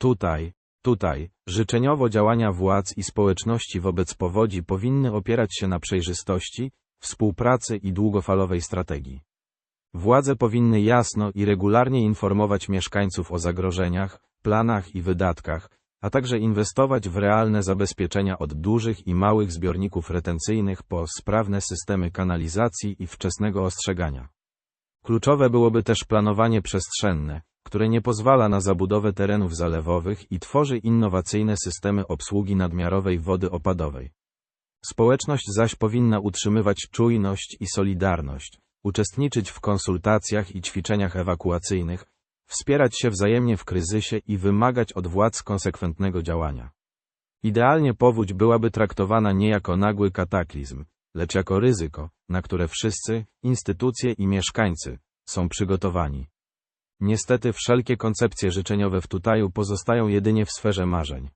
Tutaj, tutaj, życzeniowo działania władz i społeczności wobec powodzi powinny opierać się na przejrzystości, współpracy i długofalowej strategii. Władze powinny jasno i regularnie informować mieszkańców o zagrożeniach, planach i wydatkach, a także inwestować w realne zabezpieczenia od dużych i małych zbiorników retencyjnych po sprawne systemy kanalizacji i wczesnego ostrzegania. Kluczowe byłoby też planowanie przestrzenne, które nie pozwala na zabudowę terenów zalewowych i tworzy innowacyjne systemy obsługi nadmiarowej wody opadowej. Społeczność zaś powinna utrzymywać czujność i solidarność, uczestniczyć w konsultacjach i ćwiczeniach ewakuacyjnych, wspierać się wzajemnie w kryzysie i wymagać od władz konsekwentnego działania. Idealnie powódź byłaby traktowana nie jako nagły kataklizm, lecz jako ryzyko, na które wszyscy, instytucje i mieszkańcy, są przygotowani. Niestety wszelkie koncepcje życzeniowe w Tutaju pozostają jedynie w sferze marzeń.